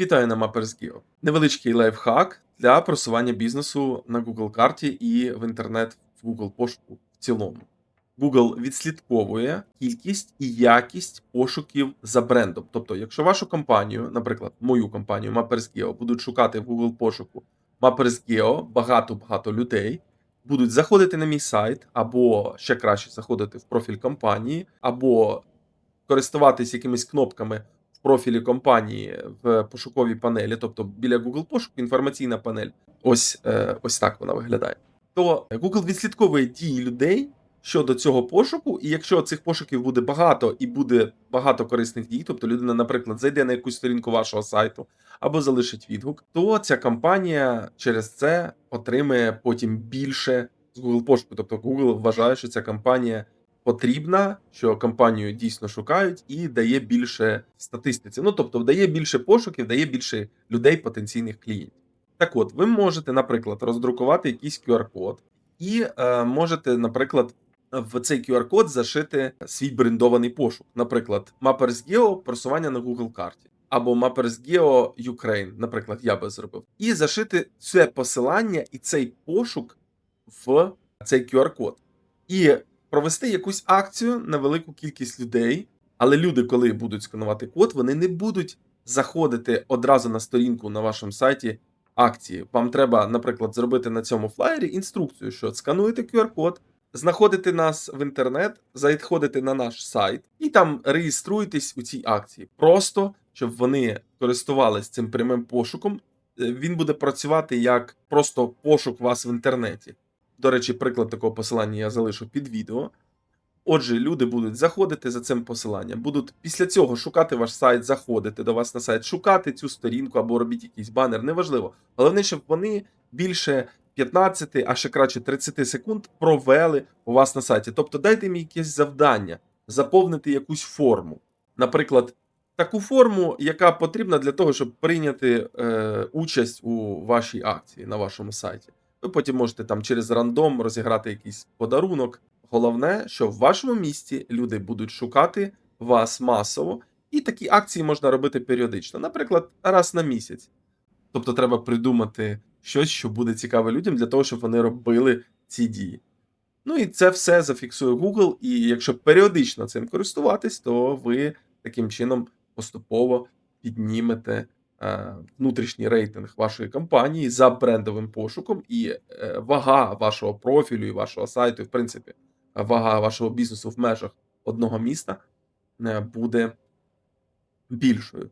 Вітаю на Mappers.io. Невеличкий лайфхак для просування бізнесу на Google карті і в інтернет в Google пошуку в цілому. Google відслідковує кількість і якість пошуків за брендом. Тобто, якщо вашу компанію, наприклад, мою компанію Mappers.io, будуть шукати в Google пошуку Mappers.io багато-багато людей, будуть заходити на мій сайт, або ще краще заходити в профіль компанії, або користуватись якимись кнопками профілі компанії в пошуковій панелі, тобто біля Google пошуку інформаційна панель. Ось, е, ось так вона виглядає. То Google відслідковує дії людей щодо цього пошуку, і якщо цих пошуків буде багато і буде багато корисних дій, тобто людина, наприклад, зайде на якусь сторінку вашого сайту або залишить відгук, то ця компанія через це отримає потім більше з Google пошуку. Тобто Google вважає, що ця компанія потрібна, що компанію дійсно шукають, і дає більше статистиці. Ну тобто, дає більше пошуків, дає більше людей, потенційних клієнтів. Так от, ви можете, наприклад, роздрукувати якийсь QR-код, і е, можете, наприклад, в цей QR-код зашити свій брендований пошук. Наприклад, Mappers.geo просування на Google карті. Або Mappers.geo Ukraine, наприклад, я би зробив. І зашити це посилання і цей пошук в цей QR-код. І провести якусь акцію на велику кількість людей. Але люди, коли будуть сканувати код, вони не будуть заходити одразу на сторінку на вашому сайті акції. Вам треба, наприклад, зробити на цьому флаєрі інструкцію, що скануєте QR-код, знаходите нас в інтернет, заходите на наш сайт і там реєструєтесь у цій акції. Просто щоб вони користувались цим прямим пошуком. Е, Він буде працювати як просто пошук вас в інтернеті. До речі, приклад такого посилання я залишу під відео. Отже, люди будуть заходити за цим посиланням, будуть після цього шукати ваш сайт, заходити до вас на сайт, шукати цю сторінку або робіть якийсь банер, неважливо. Головне, щоб вони більше 15, а ще краще 30 секунд провели у вас на сайті. Тобто дайте їм якесь завдання, заповнити якусь форму. Наприклад, таку форму, яка потрібна для того, щоб прийняти е, участь у вашій акції на вашому сайті. Ви потім можете там через рандом розіграти якийсь подарунок. Головне, що в вашому місті люди будуть шукати вас масово, і такі акції можна робити періодично, наприклад, раз на місяць. Тобто треба придумати щось, що буде цікаве людям для того, щоб вони робили ці дії. Ну і це все зафіксує Google, і якщо періодично цим користуватись, то ви таким чином поступово піднімете внутрішній рейтинг вашої компанії за брендовим пошуком, і е, вага вашого профілю і вашого сайту, і, в принципі, вага вашого бізнесу в межах одного міста е, буде більшою.